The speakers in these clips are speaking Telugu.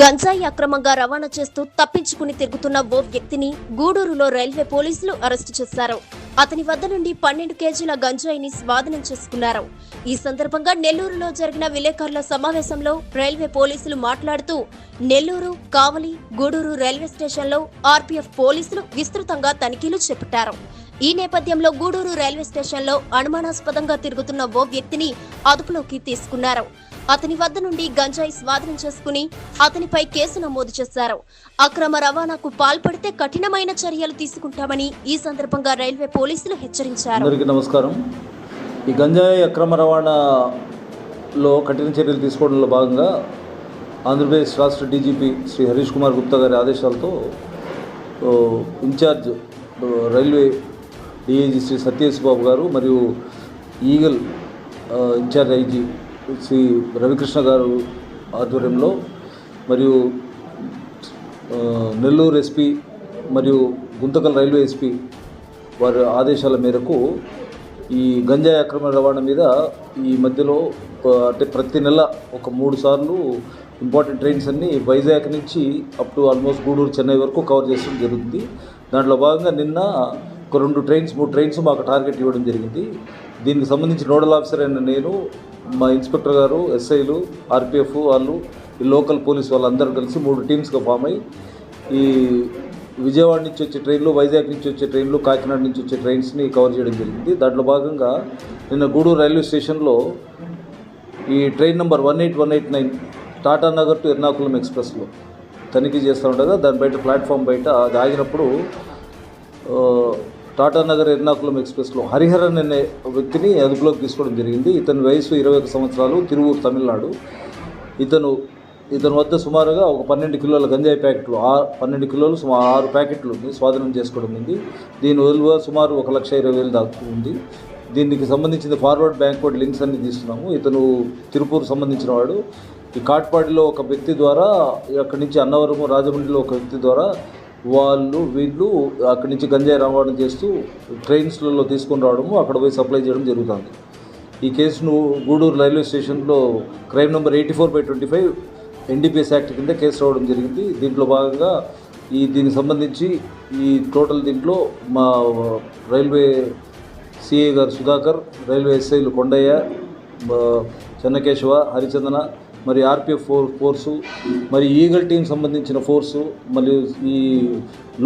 గంజాయి అక్రమంగా రవాణా చేస్తూ తప్పించుకుని తిరుగుతున్న ఓ వ్యక్తిని గూడూరులో రైల్వే పోలీసులు అరెస్టు చేశారు. అతని వద్ద నుండి పన్నెండు కేజీల గంజాయిని స్వాధీనం చేసుకున్నారు. ఈ సందర్భంగా నెల్లూరులో జరిగిన విలేకరుల సమావేశంలో రైల్వే పోలీసులు మాట్లాడుతూ నెల్లూరు కావలి గూడూరు రైల్వే స్టేషన్లో ఆర్పీఎఫ్ పోలీసులు విస్తృతంగా తనిఖీలు చేపట్టారు. ఈ నేపథ్యంలో గూడూరు రైల్వే స్టేషన్లో అనుమానాస్పదంగా తిరుగుతున్న ఓ వ్యక్తిని అదుపులోకి తీసుకున్నారు. అతని వద్ద నుండి గంజాయి స్వాధీనం చేసుకుని అతనిపై కేసు నమోదు చేశారు. అక్రమ రవాణాకు పాల్పడితే కఠినమైన చర్యలు తీసుకుంటామని ఈ సందర్భంగా రైల్వే పోలీసులు హెచ్చరించారు. నమస్కారం. ఈ గంజాయి అక్రమ రవాణాలో కఠిన చర్యలు తీసుకోవడంలో భాగంగా ఆంధ్రప్రదేశ్ రాష్ట్ర డీజీపీ శ్రీ హరీష్ కుమార్ గుప్తా గారి ఆదేశాలతో incharge railway DIG Shri Satyesh Babu గారు మరియు Eagle incharge IG Shri Ravikrishna గారు ఆధ్వర్యంలో మరియు నెల్లూరు ఎస్పీ మరియు గుంతకల్ రైల్వే ఎస్పీ వారి ఆదేశాల మేరకు ఈ గంజాయి అక్రమ రవాణా మీద ఈ మధ్యలో అంటే ప్రతి నెల ఒక మూడు సార్లు ఇంపార్టెంట్ ట్రైన్స్ అన్నీ వైజాగ్ నుంచి up to almost Gudur Chennai వరకు కవర్ చేసడం జరుగుతుంది. దాంట్లో భాగంగా నిన్న ఒక రెండు ట్రైన్స్ మూడు ట్రైన్స్ మాకు టార్గెట్ ఇవ్వడం జరిగింది. దీనికి సంబంధించి నోడల్ ఆఫీసర్ అయిన నేను మా ఇన్స్పెక్టర్ గారు ఎస్ఐలు ఆర్పిఎఫ్ వాళ్ళు ఈ లోకల్ పోలీస్ వాళ్ళందరూ కలిసి మూడు టీమ్స్గా ఫామ్ అయ్యి ఈ విజయవాడ నుంచి వచ్చే ట్రైన్లు వైజాగ్ నుంచి వచ్చే ట్రైన్లు కాకినాడ నుంచి వచ్చే ట్రైన్స్ని కవర్ చేయడం జరిగింది. దాంట్లో భాగంగా నిన్న గూడూరు రైల్వే స్టేషన్లో ఈ train number one eight one eight nine Tata Nagar to Ernakulam ఎక్స్ప్రెస్లో తనిఖీ చేస్తూ ఉండగా దాని బయట ప్లాట్ఫామ్ బయట అది ఆగినప్పుడు టాటానగర్ టాటా నగర్ ఎర్నాకుళం ఎక్స్ప్రెస్లో హరిహరన్ అనే వ్యక్తిని అదుపులోకి తీసుకోవడం జరిగింది. ఇతని వయసు ఇరవై ఒక సంవత్సరాలు తిరువూరు తమిళనాడు. ఇతను ఇతని వద్ద సుమారుగా ఒక పన్నెండు కిలోల గంజాయి ప్యాకెట్లు ఆ పన్నెండు కిలోలు సుమారు ఆరు ప్యాకెట్లు స్వాధీనం చేసుకోవడం ఉంది. దీని విలువ సుమారు ఒక లక్ష ఇరవై వేలు దాకా ఉంది. దీనికి సంబంధించిన ఫార్వర్డ్ బ్యాంక్వర్డ్ లింక్స్ అన్ని తీస్తున్నాము. ఇతను తిరుపూరు సంబంధించిన వాడు. ఈ కాట్పాడిలో ఒక వ్యక్తి ద్వారా అక్కడి నుంచి అన్నవరము రాజమండ్రిలో ఒక వ్యక్తి ద్వారా వాళ్ళు వీళ్ళు అక్కడి నుంచి గంజాయి రవాణా చేస్తూ ట్రైన్స్లలో తీసుకొని రావడము అక్కడ పోయి సప్లై చేయడం జరుగుతుంది. ఈ కేసును గూడూరు రైల్వే స్టేషన్లో crime number eighty four by twenty five NDPS act కింద కేసు రావడం జరిగింది. దీంట్లో భాగంగా ఈ దీనికి సంబంధించి ఈ టోటల్ దీంట్లో మా రైల్వే సిఏ గారు సుధాకర్ రైల్వే ఎస్ఐలు కొండయ్య చెన్నకేశవ హరిచందన మరి ఆర్పిఎఫ్ ఫోర్ ఫోర్సు మరి ఈగల్ టీం సంబంధించిన ఫోర్సు మరియు ఈ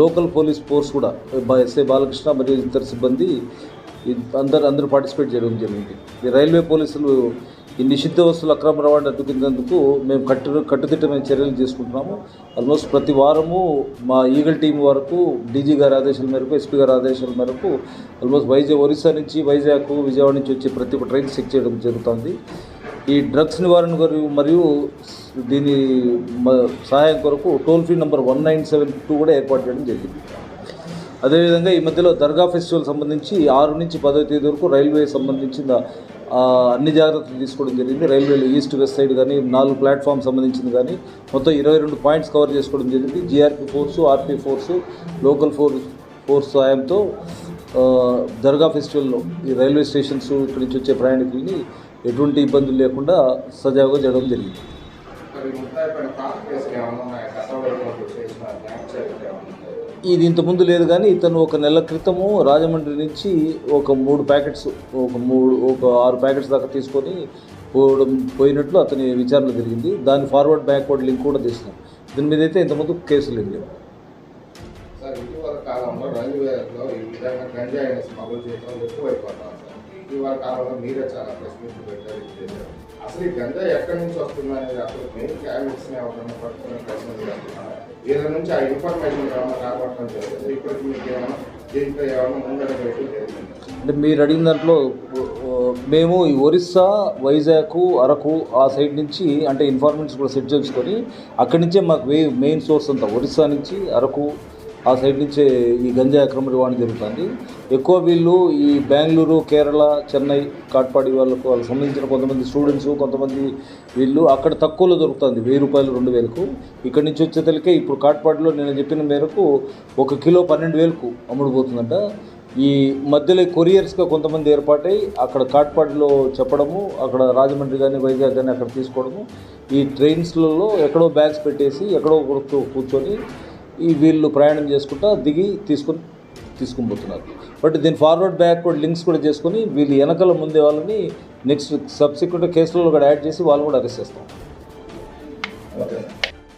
లోకల్ పోలీస్ ఫోర్స్ కూడా ఎస్ఐ బాలకృష్ణ మరియు ఇతర సిబ్బంది అందరు అందరూ పార్టిసిపేట్ చేయడం జరిగింది. ఈ రైల్వే పోలీసులు ఈ నిషిద్ధ వస్తువులు అక్రమ రవాణా అడ్డుకునేందుకు మేము కట్టు కట్టుదిట్టమైన చర్యలు తీసుకుంటున్నాము. ఆల్మోస్ట్ ప్రతి వారము మా ఈగల్ టీం వరకు డీజీ గారి ఆదేశాల మేరకు ఎస్పీ గారి ఆదేశాల మేరకు ఆల్మోస్ట్ వైజాగ్ ఒరిస్సా నుంచి వైజాగ్ విజయవాడ నుంచి వచ్చే ప్రతి ఒక్క ట్రైన్ చెక్ చేయడం జరుగుతుంది. ఈ డ్రగ్స్ నివారణ కొరకు మరియు దీని సహాయం కొరకు toll free number one nine seven two కూడా ఏర్పాటు చేయడం జరిగింది. అదేవిధంగా ఈ మధ్యలో దర్గా ఫెస్టివల్ సంబంధించి ఆరు నుంచి పదో తేదీ వరకు రైల్వే సంబంధించిన అన్ని జాగ్రత్తలు తీసుకోవడం జరిగింది. రైల్వేలు ఈస్ట్ వెస్ట్ సైడ్ కానీ నాలుగు ప్లాట్ఫామ్ సంబంధించింది కానీ మొత్తం ఇరవై రెండు పాయింట్స్ కవర్ చేసుకోవడం జరిగింది. GRP force RP force local force force సాయంతో దర్గా ఫెస్టివల్లో ఈ రైల్వే స్టేషన్స్ ఇక్కడి నుంచి వచ్చే ప్రయాణికుల్ని ఎటువంటి ఇబ్బందులు లేకుండా సజావుగా జరగడం జరిగింది. ఇది ఇంత ముందు లేదు కానీ ఇతను ఒక నెల క్రితము రాజమండ్రి నుంచి ఒక మూడు ప్యాకెట్స్ ఒక మూడు ఒక ఆరు ప్యాకెట్స్ దాకా తీసుకొని పోవడం పోయినట్లు అతని విచారణ జరిగింది. దాని ఫార్వర్డ్ బ్యాక్వర్డ్ లింక్ కూడా తీసినాం దీని మీద అయితే ఇంతకుముందు కేసులు ఏం లేవు. సార్ ఇటీవల కాలంలో రైల్వేలో ఈ విధంగా గంజాయిని స్మగుల్ చేయడం ఎక్కువైపోతాం ఇటీవల కాలంలో మీరే చాలా ప్రెస్ మీట్లు పెట్టారు చేశారు. అసలు ఈ గంజాయి ఎక్కడి నుంచి వస్తుంది అనేది అసలు మెయిన్ క్యాబినెట్స్ ఎవరైనా పట్టుకునే ప్రశ్న చేస్తున్నారు వీళ్ళ నుంచి ఆ ఇన్ఫర్మేషన్ ఏమైనా రాబట్టడం జరిగింది? ఇప్పటికి మీకు ఏమైనా దీంట్లో ఏమైనా ముందడుగు జరిగింది? అంటే మీరు అడిగిన దాంట్లో మేము ఈ ఒరిస్సా వైజాగ్ అరకు ఆ సైడ్ నుంచి అంటే ఇన్ఫార్మేషన్స్ కూడా సెట్ చేసుకొని అక్కడి నుంచే మాకు మెయిన్ సోర్స్ అంతా ఒరిస్సా నుంచి అరకు ఆ సైడ్ నుంచే ఈ గంజా అక్రమ రవాణా జరుగుతుంది. ఎక్కువ వీళ్ళు ఈ బెంగళూరు కేరళ చెన్నై కాట్పాడి వాళ్ళకు వాళ్ళకి సంబంధించిన కొంతమంది స్టూడెంట్స్ కొంతమంది వీళ్ళు అక్కడ తక్కువలో దొరుకుతుంది. వెయ్యి రూపాయలు రెండు వేలకు. ఇక్కడి నుంచి వచ్చేతలకే ఇప్పుడు కాట్పాడిలో నేను చెప్పిన మేరకు ఒక కిలో పన్నెండు వేలకు అమ్ముడుపోతుందంట ఈ మధ్యలో కొరియర్స్గా కొంతమంది ఏర్పాటై అక్కడ కాట్పాడిలో చెప్పడము అక్కడ రాజమండ్రి కానీ వైజాగ్ కానీ అక్కడ తీసుకోవడము ఈ ట్రైన్స్లలో ఎక్కడో బ్యాగ్స్ పెట్టేసి ఎక్కడో కూర్చొని ఈ వీళ్ళు ప్రయాణం చేసుకుంటా దిగి తీసుకొని తీసుకుని పోతున్నారు బట్ దీని ఫార్వర్డ్ బ్యాక్ కూడా లింక్స్ కూడా చేసుకొని వీళ్ళు వెనకాల ముందే వాళ్ళని నెక్స్ట్ సబ్సిక్వెంట్ కేసులలో కూడా యాడ్ చేసి వాళ్ళు కూడా అరెస్ట్ చేస్తాం